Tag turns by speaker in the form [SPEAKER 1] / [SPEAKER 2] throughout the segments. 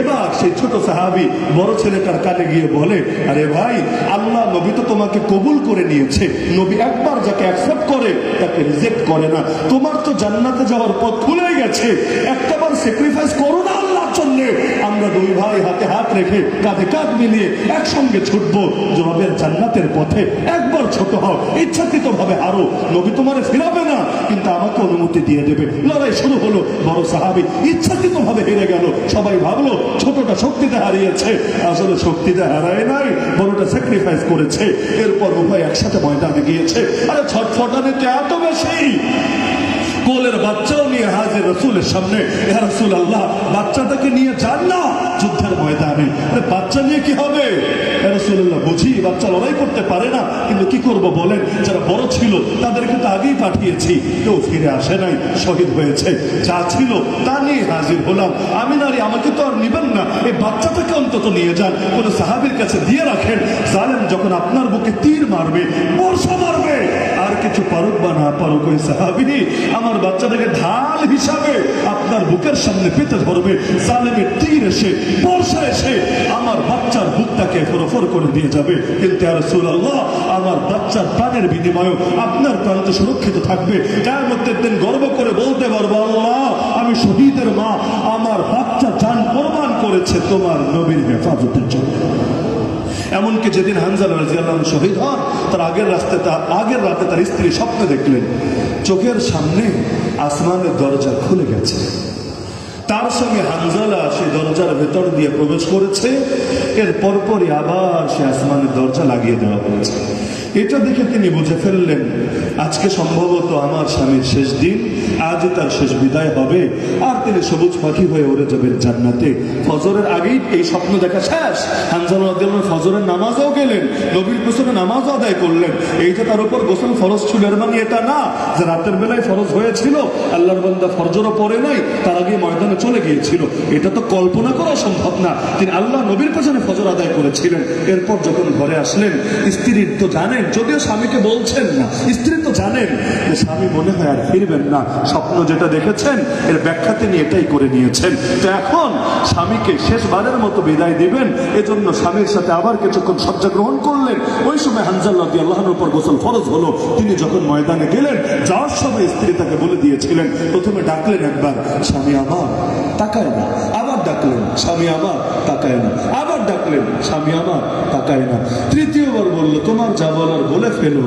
[SPEAKER 1] এবার সেই ছোট সাহাবি বড় ছেলেটার কানে গিয়ে বলে, আরে ভাই, আল্লাহ নবী তো তোমাকে কবুল করে নিয়েছে। নবী একবার যাকে অ্যাকসেপ্ট করে, তাকে রিজেক্ট করে না। তোমার তো জান্নাতে যাওয়ার পথ খুলে গেছে। একটাবার স্যাক্রিফাইস করো না জন্য আমরা দুই ভাই হাতে হাত রেখে কাঁধে কাঁধ মিলিয়ে একসঙ্গে ছুটবো। জবাবের জান্নাতের পথে একবার ছোট হও। ইচ্ছাকৃত ভাবে হারো। নবী তোমার ফিরাবে না, কিন্তু আমাকে অনুমতি দিয়ে দেবে। লড়াই শুরু হলো। বড় সাহাবি ইচ্ছাকৃত ভাবে হেরে গেল। সবাই ভাবলো, ছোটটা শক্তিতে হারিয়েছে। আসলে শক্তিতে হারায় নাই, বড়টা স্যাক্রিফাইস করেছে। এরপর উভয় একসাথে ময়দানে গিয়েছে। আরে ছটফটানে তো এত বেশি! কোলের বাচ্চাও নিয়ে হাজির রসুলের সামনে। রসুল আল্লাহ বাচ্চাটাকে নিয়ে যান না যুদ্ধের ময়দানে। বাচ্চা নিয়ে কি হবে? রাসূলুল্লাহ, বুঝি বাচ্চা লড়াই করতে পারে না, কিন্তু কি করব বলেন? যারা বড় ছিল, তাদেরকে তো আগেই পাঠিয়েছি। কেউ ফিরে আসে নাই, শহীদ হয়েছে। যা ছিল, তা নিয়ে হাজির হলাম। আমি নারী, আমাকে তো আর নিবেন না। এই বাচ্চাটাকে অন্তত নিয়ে যান। কোন সাহাবির কাছে দিয়ে রাখেন। জানেন যখন আপনার বুকে তীর মারবে, বর্ষা মারবে। কিছু পারুক বা না পারুক, ওই সাহাবি আমার বাচ্চাটাকে ঢাল হিসাবে আপনার বুকের সামনে পেতে ধরবে। জালেমের তীর এসে, বর্ষা এসে আমার বাচ্চার বুকটাকে ফরফর করে দিয়ে যাবে। কিন্তু আর আল্লাহ আমার বাচ্চার প্রাণের বিনিময়ে আপনার প্রাণ তো সুরক্ষিত থাকবে। তার মধ্যে দিন গর্ব করে বলতে পারব, আল্লাহ, আমি শহীদের মা, আমার বাচ্চা জান প্রমাণ করেছে তোমার নবীর হেফাজতের জন্য। এমনকি যেদিন হানজাল রাজিয়াল্লাহ শহীদ হন, তার আগের রাস্তায় তার আগের রাতে তার স্ত্রী স্বপ্নে দেখলেন, চোখের সামনে আসমানের দরজা খুলে গেছে। তার সঙ্গে হানজালা সেই দরজার ভেতর দিয়ে প্রবেশ করেছে, এর পরপরই আবার সে আসমানের দরজা লাগিয়ে দেওয়া হয়েছে। এটা দেখে তিনি বুঝে ফেললেন, আজকে সম্ভবত আমার স্বামীর শেষ দিন। আজই তার শেষ বিদায় হবে। আর তিনি সবুজ পাখি হয়ে উড়ে যাবেন জান্নাতে। ফজরের আগেই এই স্বপ্ন দেখা শেষ। হানজাল রাদিয়াল্লাহু ফজরের নামাজও গেলেন, নবীর পেছনে নামাজও আদায় করলেন। এইটা তার উপর গোসল ফরজ ছিল, এর মানে এটা না যে রাতের বেলায় ফরজ হয়েছিল, আল্লাহর বান্দা ফরজরও পরে নাই, তার আগে ময়দানে চলে গিয়েছিল। এটা তো কল্পনা করা সম্ভব না। তিনি আল্লাহ নবীর পেছনে ফজর আদায় করেছিলেন। এরপর যখন ঘরে আসলেন স্ত্রীর তো জানেন, যদিও স্বামীকে বলছেন না, স্ত্রী তো জানেন যে স্বামী মনে হয় আর ফিরবেন না। স্বপ্ন যেটা দেখেছেন, এর ব্যাখ্যা তিনি এটাই করে নিয়েছেন। তো এখন স্বামীকে শেষবারের মতো বিদায় দিবেন, এজন্য স্বামীর সাথে আবার কিছুক্ষণ শয্যা গ্রহণ করলেন। ওই সময় হানজাল্লাহ আল্লাহর উপর গোসল ফরজ হলো। তিনি যখন ময়দানে গেলেন, যাওয়ার সময় স্ত্রী তাকে বলে দিয়েছিলেন, প্রথমে ডাকলেন একবার, স্বামী আমার, তাকায় না। ডাকলেন, স্বামী আমার তাকায় না। আবার ডাকলেন, স্বামী আমার তাকায় না। তৃতীয়বার বলল, তোমার যা বলার বলে ফেলো।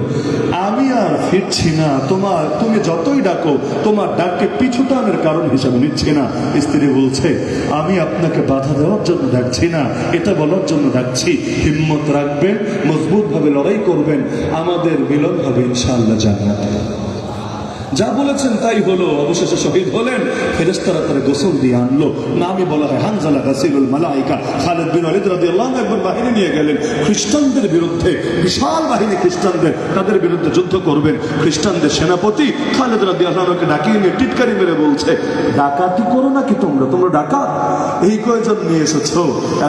[SPEAKER 1] আমি আর ফিরছি না। তোমার, তুমি যতই ডাকো, তোমার ডাককে পিছু টানের কারণ হিসাবে নিচ্ছে না। স্ত্রী বলছে, আমি আপনাকে বাধা দেওয়ার জন্য ডাকছি না। এটা বলার জন্য ডাকছি। হিম্মত রাখবেন মজবুত ভাবে লড়াই করবেন। আমাদের মিলন হবে ইনশাআল্লাহ জান্নাতে। যা বলেছেন তাই হলো। অবশেষে শহীদ হলেন। ফেরেস্তারা তারা গোসল দিয়ে আনলো। নামই বলা হয়, হানজালা গাসিলুল মালাইকা। খালেদ বিন ওয়ালিদ রাদিয়াল্লাহু আনহু একবার বাহিনী নিয়ে গেলেন। খ্রিস্টানদের বিরুদ্ধে, বিশাল বাহিনী খ্রিস্টানদের, তাদের বিরুদ্ধে যুদ্ধ করবেন। খ্রিস্টানদের সেনাপতি খালেদ রাদিয়াল্লাহু আনহুকে ডাকিয়ে নিয়ে টিটকারি মেরে বলছে, ডাকাতি করো নাকি তোমরা? তোমরা ডাকাত। এই কয়জন নিয়ে এসেছ?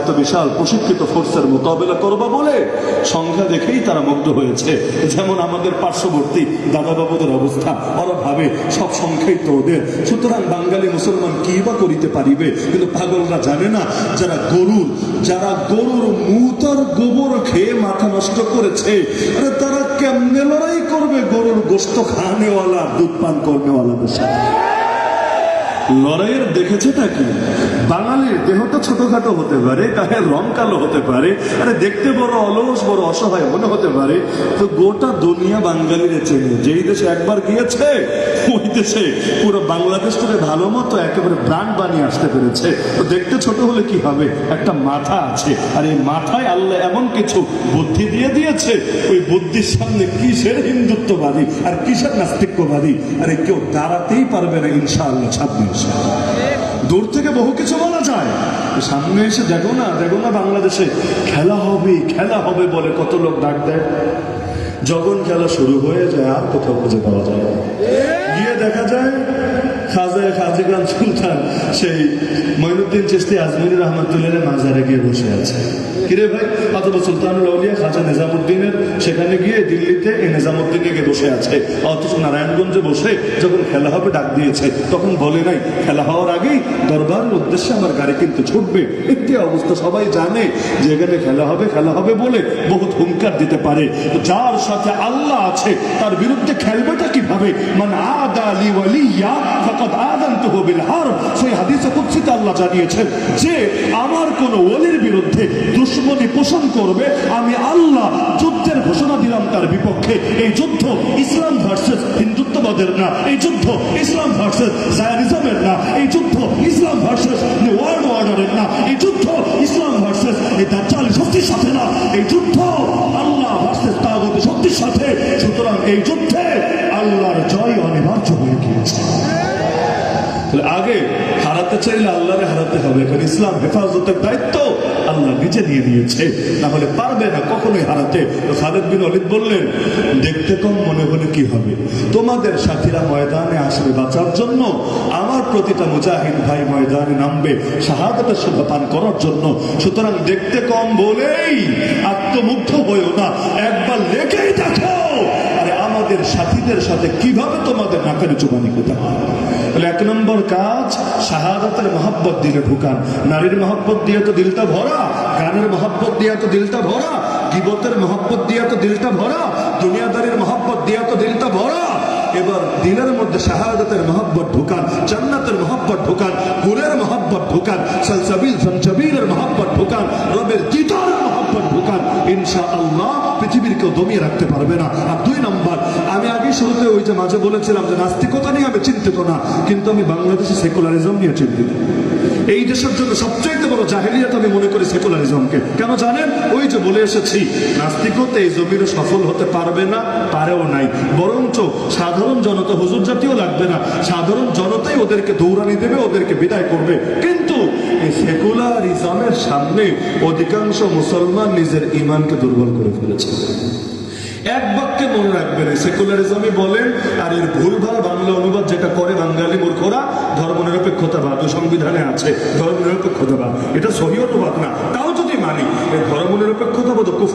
[SPEAKER 1] এত বিশাল প্রশিক্ষিত ফোর্সের মোকাবেলা করবা বলে? সংখ্যা দেখেই তারা মুগ্ধ হয়েছে। যেমন আমাদের পার্শ্ববর্তী দাদা বাবুদের অবস্থা, ওরা ভাবে সব সংখ্যাই তো ওদের। সুতরাং বাঙালি মুসলমান কি বা করিতে পারিবে? কিন্তু পাগলরা জানে না, যারা গরুর যারা গরুর মুতার গোবর খেয়ে মাথা নষ্ট করেছে, আরে তারা কেমনে লড়াই করবে গরুর গোস্ত খানেওয়ালা দুধ পান করনেওয়ালাদের সাথে লড়াইয়ের দেখেছেটা কি? বাঙালির দেহটা ছোটখাটো হতে পারে, গায়ের রং কালো হতে পারে, আরে দেখতে বড় অলস, বড় অসহায় মনে হতে পারে, তো গোটা দুনিয়া বাঙালির চেনে। যেই দেশে একবার গিয়েছে, ওই দেশে পুরো বাংলাদেশটাকে ভালো মতো একেবারে ব্র্যান্ড বানিয়ে আসতে পেরেছে। তো দেখতে ছোট হলে কি হবে? একটা মাথা আছে। আর এই মাথায় আল্লাহ এমন কিছু বুদ্ধি দিয়ে দিয়েছে, ওই বুদ্ধির সামনে কিসের হিন্দুত্ববাদী আর কিসের নাস্তিক্যবাদী? আরে কেউ দাঁড়াতেই পারবে না ইনশাআল্লাহ ছাব্বিশ। দূর থেকে বহু কিছু বলা যায়। সামনে এসে দেখো না দেখো না বাংলাদেশে খেলা হবে খেলা হবে বলে কত লোক ডাক দেয়। যখন খেলা শুরু হয়ে যায়, আর কোথাও খুঁজে পাওয়া যায় গিয়ে দেখা যায় খাজায় খাজিগান সুলতান সেই মঈনুদ্দিন চিস্তি আজমির রহমতুল্লাহ মাজারে গিয়ে বসে আছে। কিরে ভাই অথবা সুলতানুল আউলিয়া খাজা নিজামুদ্দিনের, সেখানে গিয়ে দিল্লিতে এই নিজামুদ্দিনে গিয়ে বসে আছে। অথচ নারায়ণগঞ্জে বসে যখন খেলা হবে ডাক দিয়েছে, তখন বলে নাই, খেলা হওয়ার আগেই দরবারের উদ্দেশ্যে আমার গাড়ি কিন্তু ছুটবে। একটি অবস্থা সবাই জানে যে এখানে খেলা হবে খেলা হবে বলে বহুত হুঙ্কার দিতে পারে। যার সাথে আল্লাহ আছে, তার বিরুদ্ধে খেলবেটা কীভাবে? মানে আদা ওয়ালিয়া ফাকাদ আযানতুহু বিল হারব। সেই হাদিসে কুদসিতে আল্লাহ জানিয়েছেন যে, আমার কোন ওলির বিরুদ্ধে দুশ্মনী পোষণ করবে, আমি আল্লাহ যুদ্ধের ঘোষণা দিলাম তার বিপক্ষে। এই যুদ্ধ ইসলাম ভার্সেস হিন্দুত্ববাদের না, এই যুদ্ধ ইসলাম ভার্সেস জায়ানিজমের না, এই যুদ্ধ ইসলাম ভার্সেস ওয়ার্ল্ড অর্ডারের না, এই যুদ্ধ ইসলাম ভার্সেস এই দাজ্জালি শক্তির সাথে না, এই যুদ্ধ আল্লাহ ভার্সেস তাগত শক্তির সাথে। সুতরাং এই যুদ্ধে আল্লাহর জয় অনিবার্য হয়ে গিয়েছে। আগে হারাতে চাইলে আল্লাহরে হারাতে হবে। কারণ ইসলাম হেফাজতের দায়িত্ব আল্লাহ নিজে নিয়ে নিয়েছে। না হলে পারবে না কখনোই হারাতে। খালেদ বিন অলিদ বললেন, দেখতে কম মনে হলে কি হবে? তোমাদের সাথীরা ময়দানে আসবে বাঁচার জন্য। আমার প্রতিটা মুজাহিদ ভাই ময়দানে নামবে। শাহাদাতের সুখ পান করার জন্য। সুতরাং দেখতে কম বলেই আত্মমুগ্ধ হয়েও না। একবার লেখেই দেখো। আরে আমাদের সাথীদের সাথে কীভাবে তোমাদের নাকারে চুবানি খেতে হয়? তাহলে এক নম্বর কাজ শাহাদাতের মহাব্বত দিলে ঢুকান। নারীর মহাব্বত দিয়ে তো দিলটা ভরা, গানের মহাব্বত দিয়ে তো দিলটা ভরা, গিবতের মহাব্বত দিয়ে তো দিলটা ভরা, দুনিয়াদারির মহাব্বত দিয়ে তো দিলটা ভরা। এবার দিলের মধ্যে শাহাদাতের মহব্বত ঢুকান, জান্নাতের মহব্বত ঢুকান গুলের মহব্বত ঢুকান, সলসবিল সঞ্চবিলের মহব্বত ঢুকান, রবের জিতার মহব্বত ঢুকান ইনশা আল্লাহ পৃথিবীর কেউ দমিয়ে রাখতে পারবে না। আর দুই নম্বর, আমি আগে শুরুতে ওই যে মাঝে বলেছিলাম যে নাস্তিকতা নিয়ে আমি চিন্তিত না, কিন্তু আমি বাংলাদেশে সেকুলারিজম নিয়ে চিন্তিত। এই দেশের জন্য সবচাইতে বড় জাহেলিয়াত আমি মনে করি সেকুলারিজমকে। কেন জানেন? ওই যে বলে এসেছি নাস্তিকতা এই জমিরে সফল হতে পারবে না, পারেও নাই। বরঞ্চ সাধারণ জনতা, হুজুর জাতীয় লাগবে না। সাধারণ জনতাই ওদেরকে দৌড়ানি দেবে, ওদেরকে বিদায় করবে। কিন্তু এই সেকুলারিজমের সামনে অধিকাংশ মুসলমান নিজের ইমানকে দুর্বল করে ফেলেছে। এক বাক্যে মনে রাখবেন সেকুলারিজমই বলেন, আর এর ভুলভাল বাংলা অনুবাদ যেটা করে বাঙালি মূর্খরা ধর্মনিরপেক্ষতাবাদ সংবিধানে আছে ধর্মনিরপেক্ষতাবাদ এটা সহি না। তাও যদি মানি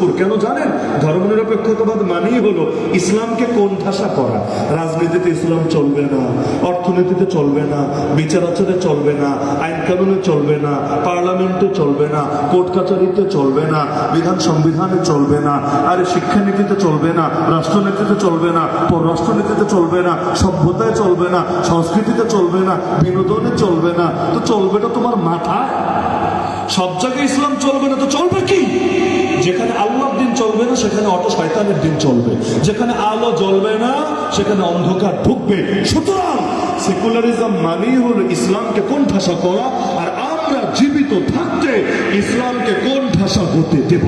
[SPEAKER 1] কুফুর কেন জানেন ধর্মনিরপেক্ষতাবাদ মানেই হলো ইসলামকে কোন ঠাসা করা রাজনীতিতে ইসলাম চলবে না অর্থনীতিতে চলবে না বিচার আচারে চলবে না আইন কানুনে চলবে না পার্লামেন্টে চলবে না কোর্ট কাছারিতে চলবে না বিধান সংবিধানে চলবে না আর শিক্ষানীতিতে চলবে না রাষ্ট্রনীতিতে চলবে না পররাষ্ট্রনীতিতে চলবে না সভ্যতায় চলবে না সংস্কৃতিতে চলবে না বিনোদনে চলবে না তো চলবেটা তোমার মাথায় সব জায়গায় ইসলাম চলবে না তো চলবে কি যেখানে আল্লাহর দিন চলবে না, সেখানে অটো শয়তানের দিন চলবে। যেখানে আলো জ্বলবে না, সেখানে অন্ধকার ঢুকবে। সুতরাং সেকুলারিজম মানেই হল ইসলামকে কোন ঠাসা করা, আর আমরা জীবিত থাকতে ইসলামকে কোন ঠাসা হতে দেব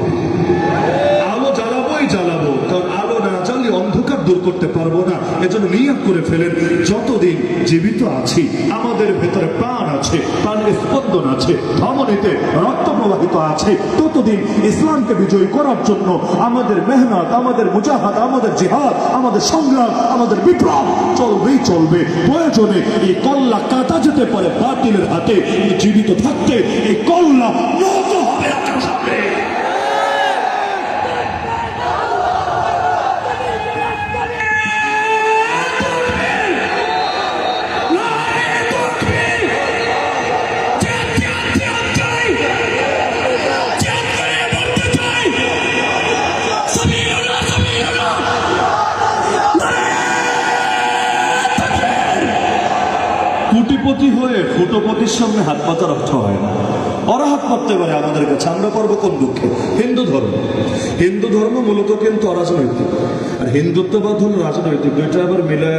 [SPEAKER 1] আলো জ্বালাবোই জ্বালাবো কারণ আলো না জ্বালিয়ে অন্ধকার দূর করতে পারব না। এজন্য নিয়োগ করে ফেলেন, যতদিন জীবিত আছি, আমাদের ভেতরে প্রাণ আছে প্রাণের স্পন্দন আছে, ধমনীতে রক্ত প্রবাহিত আছে, ততদিন ইসলামকে বিজয়ী করার জন্য আমাদের মেহনত, আমাদের মুজাহাদ, আমাদের জিহাদ, আমাদের সংগ্রাম, আমাদের বিপ্লব চলবেই চলবে। প্রয়োজনে এই কল্লা কাটা যেতে পারে বাতিলের হাতে। জীবিত থাকতে এই কল্লা সামনে হাত পাতার অর্থ হয় না। ওরা হাত পাততে পারে আমাদের কাছে। আমরা পারব কোন দুঃখে? হিন্দু ধর্ম। হিন্দু ধর্ম মূলত কিন্তু অরাজনৈতিক। আর হিন্দুত্ববাদ হলো রাজনৈতিক। দুইটা আবার মিলে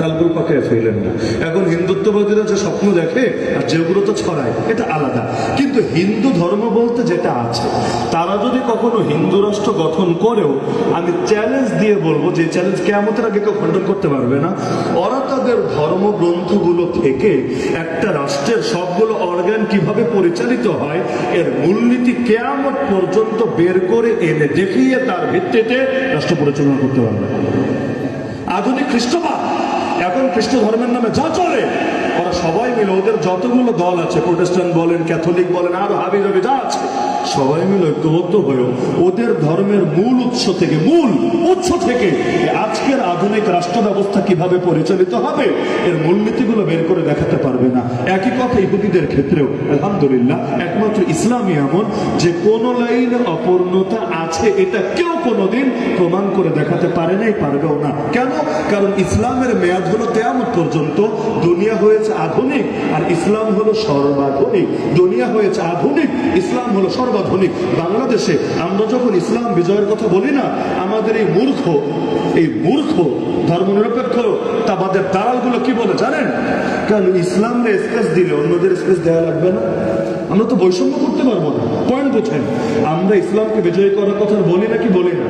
[SPEAKER 1] তালগুল পাকায় ফেলেন না। এখন হিন্দুত্ববাদীরা যে স্বপ্ন দেখে, আর যেগুলো তো ছড়ায়, এটা আলাদা। কিন্তু হিন্দু ধর্ম বলতে যেটা আছে, তারা যদি কখনো হিন্দু রাষ্ট্র গঠন করেও, আমি চ্যালেঞ্জ দিয়ে বলব যে চ্যালেঞ্জ কেমতের আগে কেউ খণ্ডন করতে পারবে না। ওরা তাদের ধর্মগ্রন্থগুলো থেকে একটা রাষ্ট্রের সবগুলো অর্গান কীভাবে পরিচালিত হয়, এর মূলনীতি কেয়ামত পর্যন্ত বের করে এনে দেখিয়ে তার ভিত্তিতে রাষ্ট্র পরিচালনা করতে পারবে। আধুনিক খ্রিস্টবাদ, এখন খ্রিস্ট ধর্মের নামে যা চলে, ওরা সবাই মিলে ওদের যতগুলো দল আছে, প্রোটেস্ট্যান্ট বলেন, ক্যাথলিক বলেন, আরও হাবি যা আছে সবাই মিলে ঐক্যবদ্ধ হয়েও ওদের ধর্মের মূল উৎস থেকে, মূল উৎস থেকে আজকের আধুনিক রাষ্ট্র ব্যবস্থা কীভাবে পরিচালিত হবে, এর মূলনীতিগুলো বের করে দেখাতে পারবে না। একই কথা ইহুদিদের ক্ষেত্রেও, আলহামদুলিল্লাহ, একমাত্র ইসলামী এমন যে কোন লাইন অপূর্ণতা আছে, এটা কেউ কোনোদিন প্রমাণ করে দেখাতে পারে নাই, পারবেও না। কেন? কারণ ইসলামের মেয়াদ হলো তেমন পর্যন্ত। দুনিয়া হয়েছে আধুনিক, আর ইসলাম হলো সর্বাধুনিক। দুনিয়া হয়েছে আধুনিক, ইসলাম হলো সর্বাধুনিক। বাংলাদেশে আমরা যখন ইসলাম বিজয়ের কথা বলি না, আমাদের এই মূর্খ এই মূর্খ, ধর্মনিরপেক্ষ তাবাদের দালালগুলো কি বলে জানেন? কারণ ইসলামকে স্পেস দিলে অন্যদের স্পেস দেওয়া লাগবে না? আমরা তো বৈষম্য করতে পারব না। বোঝেন আমরা ইসলামকে বিজয় করার কথা বলি নাকি বলি না?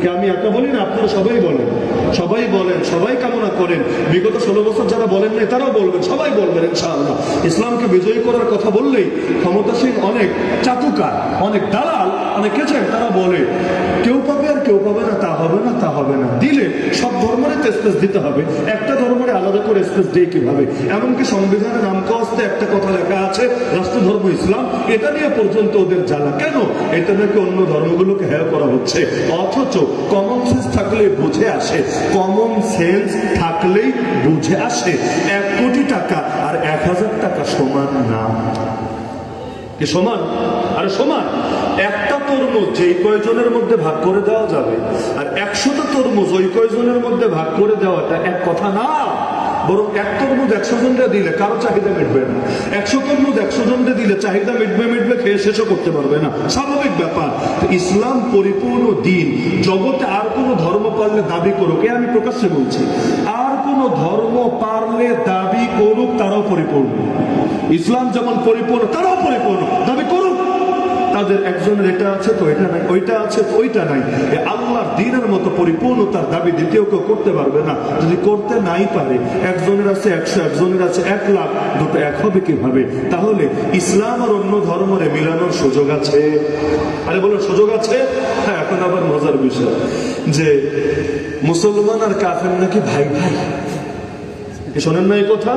[SPEAKER 1] কে আমি একা বলি না? আপনারা সবাই বলেন। সবাই বলেন, সবাই কামনা করেন। বিগত ষোলো বছর যারা বলেন নাই, তারাও বলবেন, সবাই বলবেন ইনশাআল্লাহ। ইসলামকে বিজয়ী করার কথা বললেই ক্ষমতাসীন অনেক চাতুকার অনেক দালাল, অনেক কেছেন তারা বলে, কেউ পাবে আর কেউ পাবে না, তা হবে না, তা হবে না। দিলে সব ধর্মের স্পেস দিতে হবে, একটা ধর্মের আলাদা করে স্পেস দিয়ে কীভাবে? এমনকি সংবিধানের নামকাস্তে একটা কথা লেখা আছে রাষ্ট্র ধর্ম ইসলাম, এটা নিয়ে পর্যন্ত ওদের জ্বালা। কেন? এটা নাকি অন্য ধর্মগুলোকে হেয় করা হচ্ছে। অথচ কমন সেন্স থাকলে বুঝে আসে। কমন সেন্স থাকলেই বুঝে আসে। এক কোটি টাকা আর এক হাজার টাকা সমান না। কি সমান? আর সমান। একটা তরমুজ যেই কয়জনের মধ্যে ভাগ করে দেওয়া যাবে, আর একশোটা তরমুজ ওই কয়জনের মধ্যে ভাগ করে দেওয়াটা এক কথা না। বরং এক তরমুজ একশো জনকে দিলে কারও চাহিদা মিটবে না। একশো তরমুজ একশো জনকে দিলে চাহিদা মিটবে মিটবে, খেয়ে শেষও করতে পারবে না। স্বাভাবিক ব্যাপার। ইসলাম পরিপূর্ণ দিন। জগতে আর কোনো ধর্ম পারলে দাবি করুক, এ আমি প্রকাশ্যে বলছি। আর কোনো ধর্ম পারলে দাবি করুক, তারাও পরিপূর্ণ। ইসলাম যেমন পরিপূর্ণ, তারাও পরিপূর্ণ। দাবি তাদের একজনের এটা আছে তো, এটা নাই, ওইটা আছে তো, ওইটা নাই। আল্লাহর দিনের মতো পরিপূর্ণতার দাবি দ্বিতীয় কেউ করতে পারবে না। যদি করতে নাই পারে, একজনের আছে একশো, একজনের আছে এক লাখ, দুটো এক হবে কীভাবে? তাহলে ইসলাম আর অন্য ধর্মরে মিলানোর সুযোগ আছে। আরে বলো সুযোগ আছে? হ্যাঁ এখন আবার মজার বিষয়। যে মুসলমান আর কাফের নাকি ভাই ভাই শোনেন না এই কথা?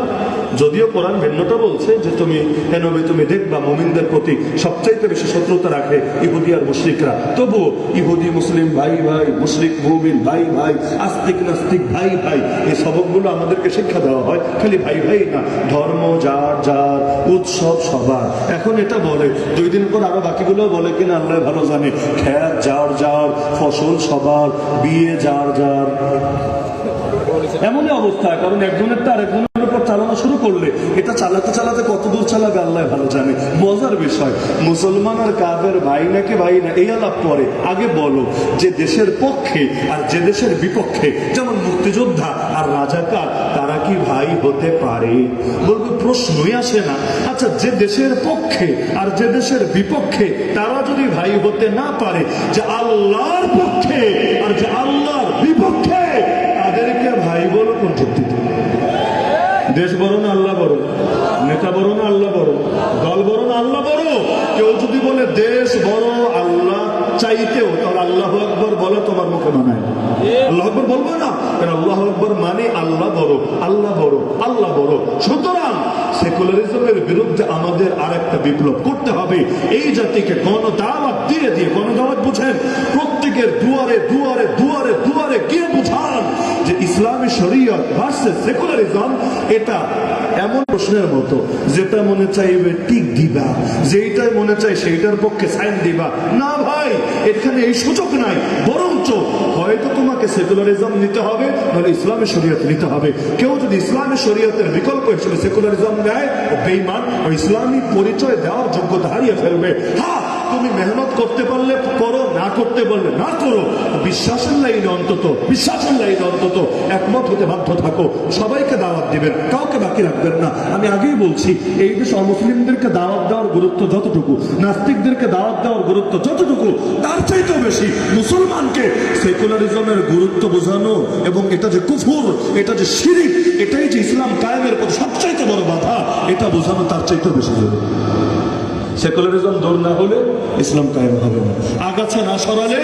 [SPEAKER 1] যদিও কোরআন ভিন্নটা বলছে যে তুমি হেনবে তুমি দেখবা মোমিনদের প্রতি সবচাইতে বেশি শত্রুতা রাখে ইহুদি আর মুশরিকরা। তবুও ইহুদি, মুসলিম, ভাই ভাই, মুশরিক, মুমিন, ভাই ভাই, আস্তিক, নাস্তিক, ভাই ভাই, এই সবকগুলো আমাদেরকে শিক্ষা দেওয়া হয়, খালি ভাই ভাই না, ধর্ম যার যার উৎসব, সবার। এখন এটা বলে, দুই দিন পর আরও বাকিগুলো বলে কিনা আল্লাহ ভালো জানে। খ্যাত, যার যার, ফসল, সবার, বিয়ে, যার যার। এমনই অবস্থা, কারণ একজনের তো আরেকজনের উপর চালানো শুরু করলে, এটা চালাতে চালাতে কত দূর চালাবে, আল্লাহ ভালো জানে। মজার বিষয়, মুসলমান আর ভাই নাকি ভাই না, এই আলাপ পরে। আগে বলো, যে দেশের পক্ষে আর যে দেশের বিপক্ষে, যেমন মুক্তিযোদ্ধা আর রাজাকার, তারা কি ভাই হতে পারে? বলবে, প্রশ্নই আসে না। আচ্ছা যে দেশের পক্ষে আর যে দেশের বিপক্ষে, তারা যদি ভাই হতে না পারে, যে আল্লাহর পক্ষে আর যে আল্লাহর বিপক্ষে তাদেরকে ভাই বলো কোন ভিত্তিতে দেশ বড় না আল্লাহ বড়? নেতা বড় না আল্লাহ বড়? দল বড় না আল্লাহ বড়? কেউ যদি বলে দেশ বড় আল্লাহ চাইতেও তাহলে আল্লাহ আকবর বলো তোমার মুখে মানায়। আল্লাহ আকবর বলব না? আল্লাহ আকবর মানে আল্লাহ বড় আল্লাহ বড় আল্লাহ বড় সুতরাং সেকুলারিজমের বিরুদ্ধে আমাদের আর একটা বিপ্লব করতে হবে। এই জাতিকে গণ দাওয়াত দিয়ে দিয়ে গণ দাওয়াত বুঝেন, প্রত্যেকের দুয়ারে দুয়ারে দুয়ারে দুয়ারে গিয়ে বুঝান যে ইসলামী শরীয়ত ভার্সেস সেকুলারিজম, এটা এমন প্রশ্নের মতো, যেটা মনে চাইবে টিক দিবা, যেইটাই মনে চাই সেইটার পক্ষে সাইন দিবা। না ভাই, এখানে এই সুযোগ নাই, বরঞ্চ হয়তো তোমাকে সেকুলারিজম নিতে হবে, নাহলে ইসলামের শরীয়ত নিতে হবে। কেউ যদি ইসলামের শরীয়তের বিকল্প হিসেবে সেকুলারিজম দেয় বেইমান ও ইসলামী পরিচয় দেওয়ার যোগ্যতা হারিয়ে ফেলবে। হ্যাঁ তুমি মেহনত করতে পারলে করো, না করতে পারলে না করো। বিশ্বাসের লাইনে অন্তত, বিশ্বাসের লাইনে অন্তত একমত হতে বাধ্য থাকো। সবাইকে দাওয়াত দিবেন, কাউকে বাকি রাখবেন না। আমি আগেই বলছি, এই দেশ অমুসলিমদেরকে দাওয়াত দেওয়ার গুরুত্ব যতটুকু, নাস্তিকদেরকে দাওয়াত দেওয়ার গুরুত্ব যতটুকু, তার চাইতেও বেশি মুসলমানকে সেকুলারিজমের গুরুত্ব বোঝানো এবং এটা যে কুফুর, এটা যে শিরিক, এটাই যে ইসলাম কায়েমের প্রতি সবচাইতে বড় বাধা, এটা বোঝানো তার চাইতেও বেশি জরুরি। সেকুলারিজম দূর না হলে ইসলাম কায়েম হবে না। আগাছা না সরালে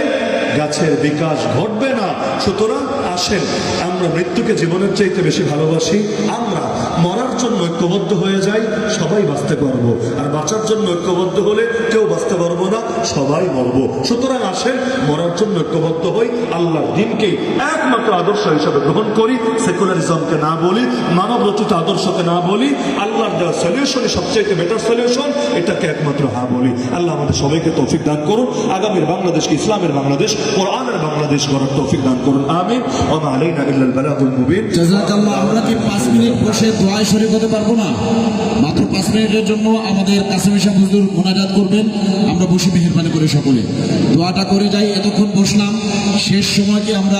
[SPEAKER 1] গাছের বিকাশ ঘটবে না। সুতরাং আসেন, আমরা মৃত্যুকে জীবনের চাইতে বেশি ভালোবাসি, আমরা মরার জন্য ঐক্যবদ্ধ হয়ে যাই, সবাই বাঁচতে পারব। আর বাঁচার জন্য ঐক্যবদ্ধ হলে কেউ বাঁচতে পারব না, সবাই মরবো। সুতরাং আসেন, মরার জন্য ঐক্যবদ্ধ হই, আল্লাহর দিনকেই একমাত্র আদর্শ হিসাবে গ্রহণ করি সেকুলারিজমকে না বলি মানব রচিত আদর্শকে না বলি, আল্লাহর দেওয়া সলিউশনই সবচেয়ে বেটার সলিউশন এটাকে একমাত্র হা বলি। আল্লাহ আমাদের সবাইকে তৌফিক দান করুন। আগামীর বাংলাদেশকে, ইসলামের বাংলাদেশ কোরআনের বাংলাদেশ করার তৌফিক দান করুন। আমি আলাইনা ইল্লাল বালাগুল মুবিন।
[SPEAKER 2] জাযাকাল্লাহ, আমরা কি পাঁচ মিনিট বসে দোয়ায় শরীফ হতে পারব না? মাত্র পাঁচ মিনিটের জন্য আমাদের কাসিম শাহ হুজুর মোনাজাত করবেন। আমরা বসে মেহরবানি করে সকলে। দোয়াটা করে যাই, এতক্ষণ বসলাম। শেষ সময়কে আমরা